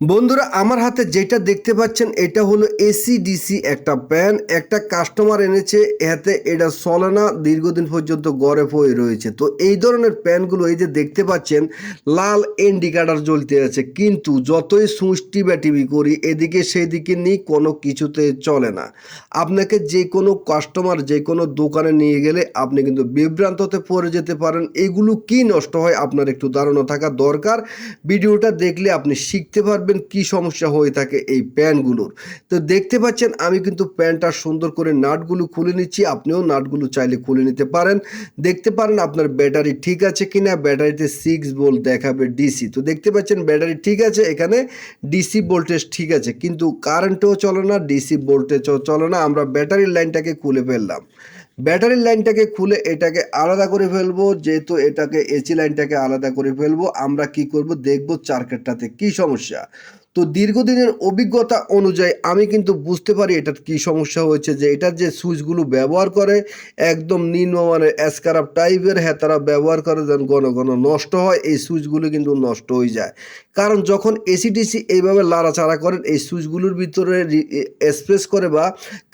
বন্ধুরা, আমার হাতে যেটা দেখতে পাচ্ছেন, এটা হলো এসি ডিসি একটা প্যান। একটা কাস্টমার এনেছে, এতে এটা চলে না, দীর্ঘদিন পর্যন্ত গড়ে পড়ে রয়েছে। তো এই ধরনের প্যানগুলো এই যে দেখতে পাচ্ছেন, লাল ইন্ডিকেটার জ্বলতে আছে। কিন্তু যতই সুইচ টিভি করি, এদিকে সেদিকে নিয়ে কোনো কিছুতে চলে না। আপনাকে যে কোনো কাস্টমার যে কোনো দোকানে নিয়ে গেলে আপনি কিন্তু বিভ্রান্ততে পড়ে যেতে পারেন। এগুলো কি নষ্ট হয়, আপনার একটু ধারণা থাকা দরকার। ভিডিওটা দেখলে আপনি শিখতে পারবেন। কি সমস্যা হয়ে থাকে এই প্যানগুলোর তো দেখতে পাচ্ছেন, আমি কিন্তু প্যানটা সুন্দর করে নাটগুলো খুলে নিচ্ছি। আপনিও নাটগুলো চাইলে খুলে নিতে পারেন। দেখতে পারেন আপনার ব্যাটারি ঠিক আছে কি না ব্যাটারিতে সিক্স ভোল্ট দেখাবে ডিসি তো দেখতে পাচ্ছেন, ব্যাটারি ঠিক আছে, এখানে ডিসি ভোল্টেজ ঠিক আছে, কিন্তু কারেন্টও চলে না ডিসি ভোল্টেজও চলে না। আমরা ব্যাটারির লাইনটাকে খুলে ফেললাম। ব্যাটারির লাইনটাকে খুলে এটাকে আলাদা করে ফেলব, যেহেতু এটাকে এসি লাইনটাকে আলাদা করে ফেলব। আমরা কি করব? দেখব চার্কেটটাতে কি সমস্যা। তো দীর্ঘদিনের অভিজ্ঞতা অনুযায়ী আমি কিন্তু বুঝতে পারি এটার কি সমস্যা হয়েছে যে এটার যে সুইচগুলো ব্যবহার করে একদম নিম্নমানের অ্যাসকারাপ টাইপের হ্যাঁ ব্যবহার করে যেন ঘন ঘন নষ্ট হয়, এই সুইচগুলো কিন্তু নষ্ট হয়ে যায়। কারণ যখন এসিডিসি এইভাবে লাড়াচাড়া করেন, এই সুইচগুলোর ভিতরে স্পেস করে বা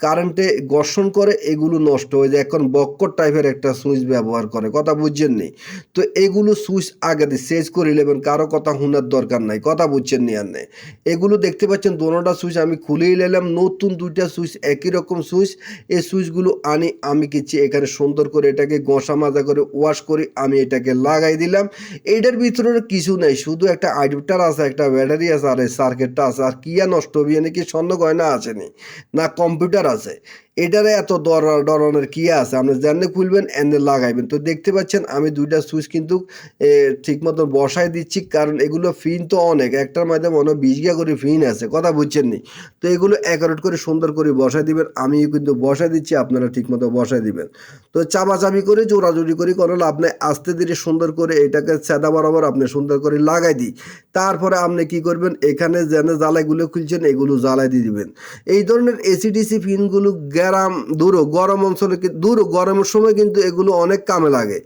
কারেন্টে ঘর্ষণ করে, এগুলো নষ্ট হয়ে যায়। এখন বক্কর টাইপের একটা সুইচ ব্যবহার করে, কথা বুঝছেন নি? তো এগুলো সুইচ আগে দিয়ে সেজ করে নেবেন কারও কথা শোনার দরকার নাই, কথা বুঝছেন নি আর নেই এগুলো দেখতে পাচ্ছেন, দোনোটা সুইচ আমি খুলেই নিলাম। নতুন দুইটা সুইচ একই রকম সুইচ। এই সুইচগুলো আনি, আমি কিছু এখানে সুন্দর করে এটাকে ঘষা মাজা করে ওয়াশ করে আমি এটাকে লাগাই দিলাম। এইটার ভিতরে কিছু নাই, শুধু একটা আইডিপটার আছে, একটা ব্যাটারি আছে, আর এই সার্কিটটা আছে। আর কিয়া নষ্ট হবে নাকি স্বর্ণ গয়না আসেনি, না কম্পিউটার আছে। এটারে এত দর ডরানোর কি আছে? আপনি জানলে খুলবেন, এনে লাগাইবেন। তো দেখতে পাচ্ছেন, আমি দুইটা সুইচ কিন্তু ঠিক মতো বসাই দিচ্ছি, কারণ এগুলো ফিন তো অনেক। একটার মধ্যে মনে হয় বিশ গিয়া করে ফিন আছে, কথা বুঝছেন নি? তো এগুলো একারোট করে সুন্দর করে বসাই দিবেন আমি কিন্তু বসাই দিচ্ছি, আপনারা ঠিক মতো বসাই দিবেন। তো চাপাচাপি করে জোড়াজুড়ি করে কোনো লাভ নেই, আস্তে ধীরে সুন্দর করে এটাকে সেদা বরাবর আপনি সুন্দর করে লাগাই দিই। তারপরে আপনি কি করবেন, এখানে যেন জ্বালাইগুলো খুলছেন, এগুলো জ্বালাই দিয়ে দিবেন। এই ধরনের এসিডিসি ফিনগুলো গ্যারাম দূরও গরম অঞ্চলে দূরও গরমের সময় কিন্তু এগুলো অনেক কামে লাগে।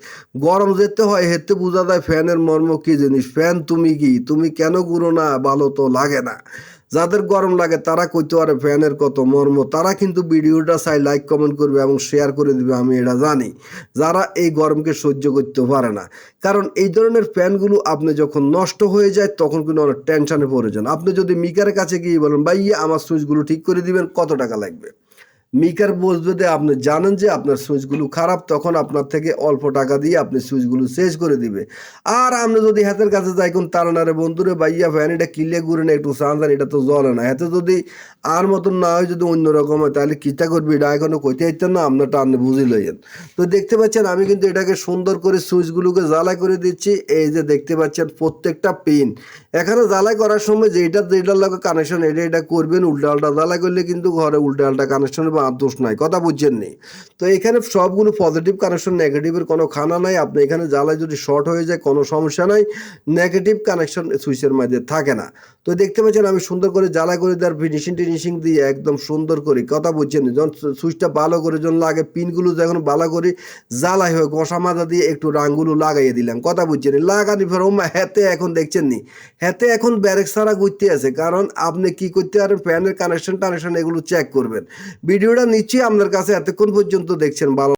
গরম যেতে হয় হেতে বোঝা যায় ফ্যানের মর্ম কি জিনিস। ফ্যান তুমি কি? তুমি কেন গুঁড়ো না? ভালো তো লাগে না। যাদের গরম লাগে তারা কইতে পারে ফ্যানের কত মর্ম। তারা কিন্তু ভিডিওটা চাই লাইক কমেন্ট করবে এবং শেয়ার করে দিবে, আমি এটা জানি। যারা এই গরমকে সহ্য করতে পারে না। কারণ এই ধরনের ফ্যানগুলো আপনি যখন নষ্ট হয়ে যায়, তখন কিন্তু অনেক টেনশনে পড়ে যান। আপনি যদি মিকারের কাছে গিয়ে বলেন ভাই আমার সুইচগুলো ঠিক করে দিবেন, কত টাকা লাগবে? মিকার বসবে যে আপনি জানেন যে আপনার সুইচগুলো খারাপ, তখন আপনার থেকে অল্প টাকা দিয়ে আপনি সুইচগুলো শেষ করে দিবে। আর আপনি যদি হাতের কাছে যাই কোন তারানারে বন্ধুরে বাইয়া ফ্যান, এটা কিলে ঘুরে না, একটু সাঁজান এটা তো জ্বলে না। হাতে যদি আর মতন না হয়, যদি অন্যরকম হয়, তাহলে কিটা করবি? এটা এখনও কইতে চাইতেন না আপনার টানে বুঝে লইয়েন। তো দেখতে পাচ্ছেন, আমি কিন্তু এটাকে সুন্দর করে সুইচগুলোকে জ্বালাই করে দিচ্ছি। এই যে দেখতে পাচ্ছেন, প্রত্যেকটা পিন। এখানে জ্বালাই করার সময় যেটা যেটার লাগে কানেকশন এটা এটা করবেন উল্টা আলটা জ্বালাই করলে কিন্তু ঘরে উল্টা আলটা কানেকশনের বা দোষ নাই, কথা বুঝছেন নি? তো এখানে সবগুলো পজিটিভ কানেকশন নেগেটিভের কোনো খানা নাই। আপনি এখানে জ্বালায় যদি শর্ট হয়ে যায়, কোনো সমস্যা নাই। নেগেটিভ কানেকশন সুইচের মধ্যে থাকে না। তো দেখতে পাচ্ছেন, আমি সুন্দর করে জ্বালা করে দেওয়ার ফিনিশিং টিনিশিং দিয়ে একদম সুন্দর করে, কথা বুঝছেন? যখন সুইচটা ভালো করে যখন লাগে, পিনগুলো যখন ভালো করে জ্বালাই হয়ে ঘষা মাজা দিয়ে একটু রাঙগুলো লাগাইয়ে দিলাম, কথা বুঝছেন? লাগানি ফের হেতে এখন দেখছেন নি? হেতে এখন ব্যারেক ছাড়া ঘুরতে আছে, কারণ আপনি কি করতে পারেন ফ্যানের কানেকশন টানেকশন এগুলো চেক করবেন। ভিডিওটা নিচ্ছি আপনার কাছে এতক্ষণ পর্যন্ত দেখছেন ভালো